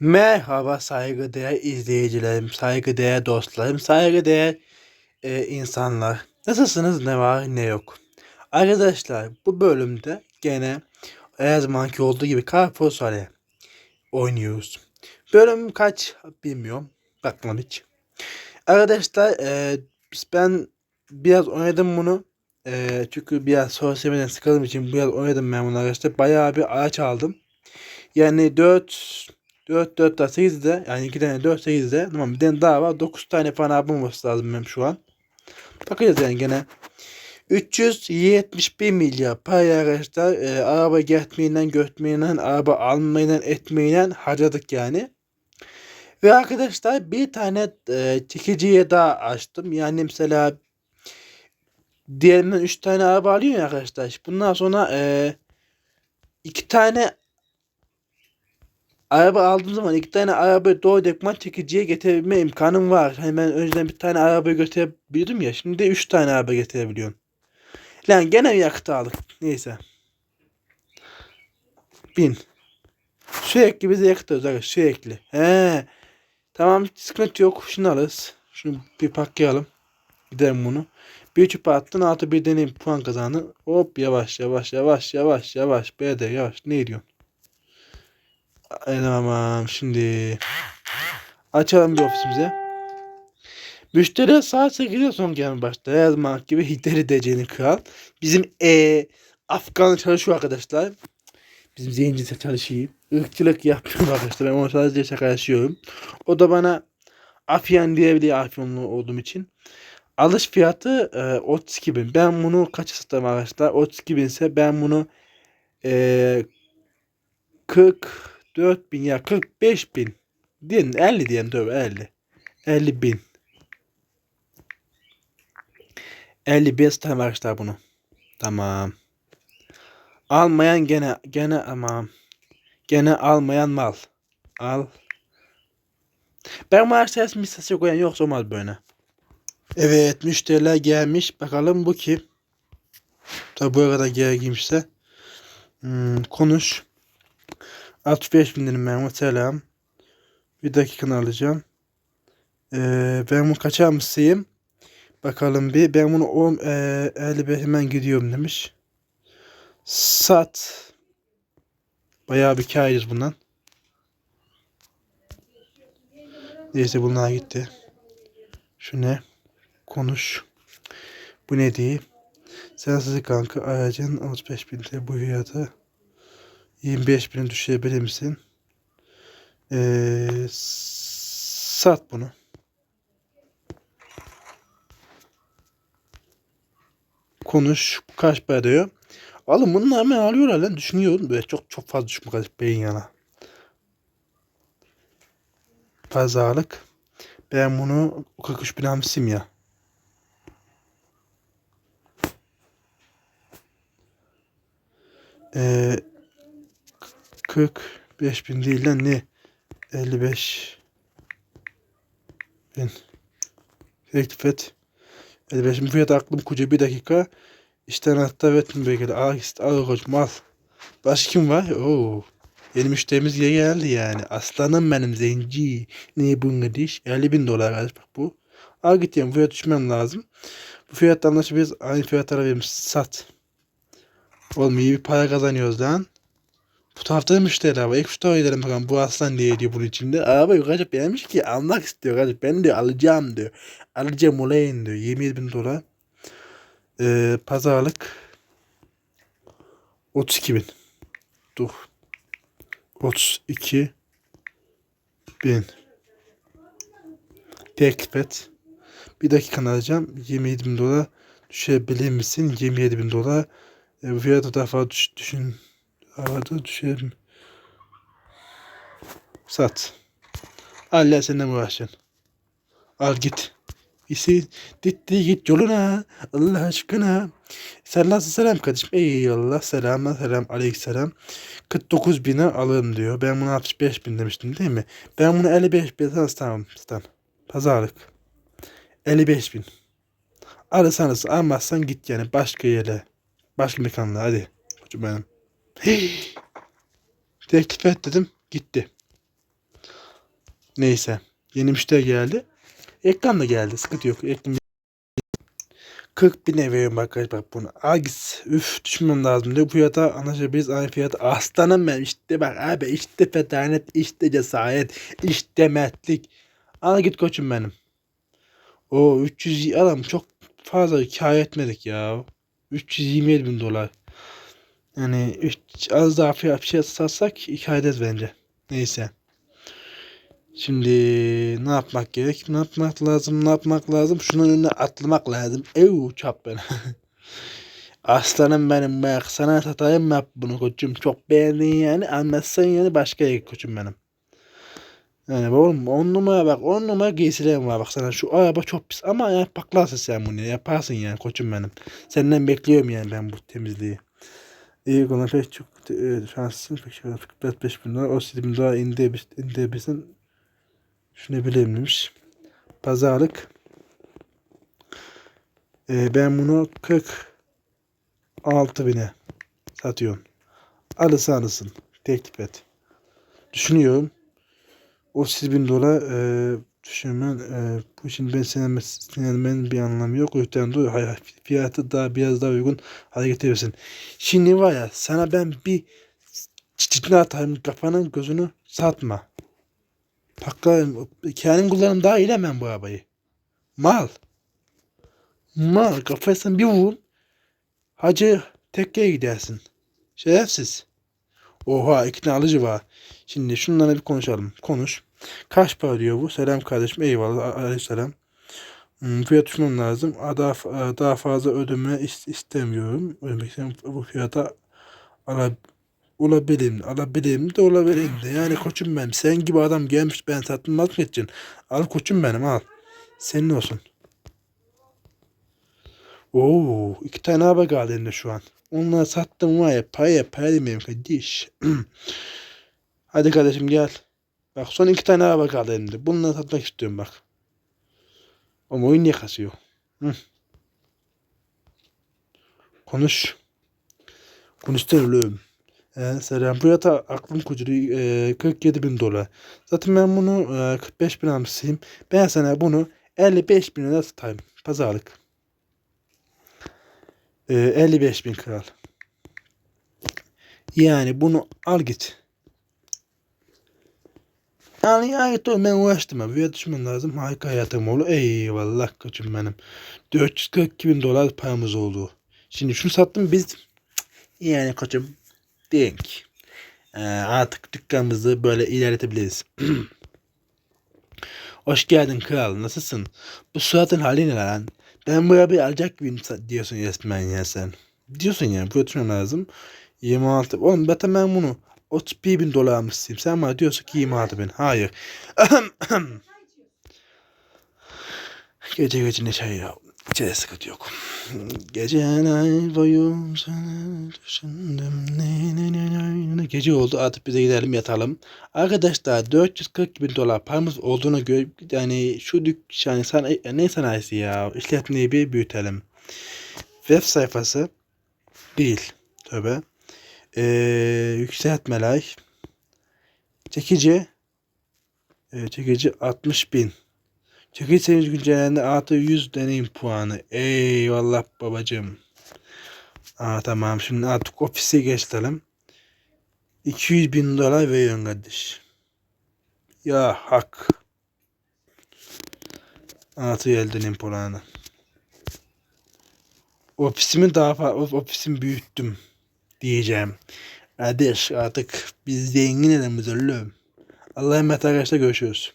Merhaba saygıdeğer izleyicilerim, saygıdeğer dostlarım, saygıdeğer e, insanlar. Nasılsınız, ne var ne yok. Arkadaşlar bu bölümde gene her zamanki olduğu gibi Carrefour oynuyoruz. Bölüm kaç bilmiyorum. Bakmam hiç. Arkadaşlar e, ben biraz oynadım bunu. E, çünkü biraz sosyal medyadan sıkıldığım için biraz oynadım ben bunu arkadaşlar. Bayağı bir araç aldım. Yani 4 4 4 daha 8'de yani 2 tane 4 8'de tamam bir tane daha var 9 tane falan abim lazım benim şu an. Bakacağız yani gene. 371 milyar para arkadaşlar e, araba getmeyle götmeyle araba almayla etmeyle harcadık yani. Ve arkadaşlar bir tane e, çekiciye daha açtım. Yani mesela diğerinden 3 tane araba alıyor ya arkadaşlar. Bundan sonra e, iki tane araba aldığım zaman iki tane arabayı doğru dekman çekiciye getirebilme imkanım var. Hani ben önceden bir tane arabayı götürebiliyordum ya. Şimdi de üç tane araba getirebiliyorum. Lan gene yakıt aldık? Neyse. Bin. Sürekli bize yakıt alıyoruz sürekli. He. Tamam sıkıntı yok. Şunu alırız. Şunu bir paklayalım. Gidelim bunu. Bir çöpe attın altı bir deneyim puan kazandı. Hop yavaş yavaş yavaş yavaş yavaş. B'de yavaş. Ne diyorsun? Tamam şimdi açalım bir ofisimize. Müşteri saat 8'de son gelmeye başladı. Her zaman gibi Hitler Dece'nin kral. Bizim e Afgan çalışıyor arkadaşlar. Bizim zenci çalışıyor. Irkçılık yapıyorum arkadaşlar. Ben onu sadece şakalaşıyorum. O da bana Afyan diyebiliyor Afyonlu olduğum için. Alış fiyatı e, 32 bin. Ben bunu kaç satarım arkadaşlar? 32 bin ise ben bunu e, 40 4 bin ya 45 bin. Diyelim 50 diyelim tabii 50. 50 bin. 55 tane arkadaşlar bunu. Tamam. Almayan gene gene ama gene almayan mal. Al. Ben mi listesi koyan yoksa olmaz böyle. Evet müşteriler gelmiş. Bakalım bu kim? Tabi bu kadar gerginmişse. Hmm, konuş. 65 bin dedim ben. Selam. Bir dakikanı alacağım. Ee, ben bunu kaça mısıyım? Bakalım bir. Ben bunu 10, e, 55 hemen gidiyorum demiş. Sat. Bayağı bir kârız bundan. Neyse bunlar gitti. Şu ne? Konuş. Bu ne diye? Sensiz kanka aracın 35 bin TL bu fiyatı. 25 bin düşebilir misin? Ee, sat bunu. Konuş. Kaç para diyor. Alın bunu hemen alıyorlar lan. Düşünüyorum. Böyle çok çok fazla düşme kardeş beyin yana. Pazarlık. Ben bunu 43 bin almışım ya. Ee, 45 bin değil lan ne? 55 bin. Teklif et. 55 bin fiyat aklım koca bir dakika. İşten hatta vetim belki. Al işte al koçum al. Başka kim var? Oo. Yeni müşterimiz ya geldi yani. Aslanım benim zenci. Ne bu kardeş? 50 bin dolar kardeş bak bu. Al git yani fiyat düşmem lazım. Bu fiyatla anlaşıp aynı fiyatlara verim sat. Oğlum iyi bir para kazanıyoruz lan. Bu tarafta da müşteri var. İlk müşteri edelim bakalım bu aslan diye diyor bunun içinde. Araba yukarıca beğenmiş ki almak istiyor kardeş. Ben diyor alacağım diyor. Alacağım olayın diyor. 27 bin dolar. Ee, pazarlık 32 bin. Dur. 32 bin. Teklif et. Bir dakika alacağım. 27 bin dolar düşebilir misin? 27 bin dolar. E, fiyatı daha fazla düş, düşün. Havada düşerim. Sat. Allah senden uğraşacaksın. Al git. İsi ditti git yoluna. Allah aşkına. Selam selam kardeşim. Eyvallah. Selam selam. Aleyküm selam. 49 bine alırım diyor. Ben bunu 65 bin demiştim değil mi? Ben bunu 55 bin tamam. Stan. Pazarlık. 55 bin. Alırsanız almazsan git yani başka yere. Başka mekanla hadi. Hocam benim. Teklif et dedim. Gitti. Neyse. Yeni müşteri geldi. Ekran da geldi. Sıkıntı yok. Ekran 40 bin veriyorum arkadaşlar bak bunu. Agis. Üf düşünmem lazım. Ne bu fiyata anlaşabiliriz aynı fiyata. Aslanım ben işte bak abi işte fetanet işte cesaret işte mertlik. Al git koçum benim. O 300 adam çok fazla kâr etmedik ya. 327 bin dolar. Yani az daha fiyat şey satsak hikaye ederiz bence. Neyse. Şimdi ne yapmak gerek? Ne yapmak lazım? Ne yapmak lazım? Şunun önüne atlamak lazım. Ev çap ben. Aslanım benim bak sana satayım mı bunu koçum? Çok beğendin yani. Anlatsan yani başka yere koçum benim. Yani oğlum on numara bak on numara giysilerim var bak sana şu araba çok pis ama ya paklarsın sen bunu yaparsın yani koçum benim. Senden bekliyorum yani ben bu temizliği. Konu pek çok e, şanslısın pek şöyle 45 bin dolar o 7 bin dolar indirebil, indirebilsin. Bileyim demiş. Pazarlık. E, ben bunu 46 bine satıyorum. Alırsa alırsın. Teklif et. Düşünüyorum. O 8 bin dolar e, düşünmen e, bu için ben sinirlenme- sinirlenmenin bir anlamı yok. O yüzden de fiyatı daha biraz daha uygun hareket edebilirsin. Şimdi var ya sana ben bir çiçekini atayım kafanın gözünü satma. Paklarım. Kendin kullanım daha iyi ben bu arabayı. Mal. Mal. Kafasını bir vur. Hacı tekkeye gidersin. Şerefsiz. Oha tane alıcı var. Şimdi şunlarla bir konuşalım. Konuş. Kaç para diyor bu? Selam kardeşim. Eyvallah. Aleyhisselam. Hmm, fiyat tutmam lazım. Daha, daha fazla ödeme is- istemiyorum. Ödemek. Bu fiyata ala, olabilirim. Alabilirim de olabilirim de. Yani koçum benim. Sen gibi adam gelmiş ben satılmaz mı edeceksin? Al koçum benim al. Senin olsun. Oo, iki tane araba kaldı elimde şu an. Onları sattım var ya paraya para demeyeyim kardeş. Hadi kardeşim gel. Bak son iki tane araba kaldı elimde. Bunları satmak istiyorum bak. Ama oyun niye kasıyor? Hı. Konuş. Konuşsana oğlum. Ee, selam. Bu yata aklım kucuru e, 47 bin dolar. Zaten ben bunu e, 45 bin almışım. Ben sana bunu 55 bin lira satayım. Pazarlık. E, 55 bin kral. Yani bunu al git. Yani ya dur ben uğraştım abi. Bir düşman lazım. Harika hayatım oldu. Eyvallah koçum benim. 442 bin dolar paramız oldu. Şimdi şunu sattım biz. Yani koçum denk. Ee, artık dükkanımızı böyle ilerletebiliriz. Hoş geldin kral. Nasılsın? Bu suratın hali ne lan? Ben bu arabayı alacak gibiyim diyorsun resmen ya sen. Diyorsun yani. Bu düşman lazım. 26. Oğlum ben bunu 31 bin dolar almışsın. Sen bana diyorsun ki 26 bin. Hayır. gece gece ne şey ya. İçeride sıkıntı yok. Geceler boyu sana düşündüm. Ne, ne, ne, ne. Gece oldu artık bize gidelim yatalım. Arkadaşlar 440 bin dolar paramız olduğuna göre yani şu dük yani sana, ne sanayisi ya işletmeyi bir büyütelim. Web sayfası değil. Tövbe. Ee, yükseltmeler. Çekici. Ee, çekici 60 bin. Çekici sevinç güncellerinde artı 100 deneyim puanı. Eyvallah babacığım. Aa, tamam şimdi artık ofise geçelim. 200 bin dolar veriyorsun kardeş. Ya hak. Artı 50 deneyim puanı. Ofisimi daha fazla ofisimi büyüttüm diyeceğim. Kardeş artık biz zengin elimiz oğlum. Allah'a emanet arkadaşlar görüşürüz.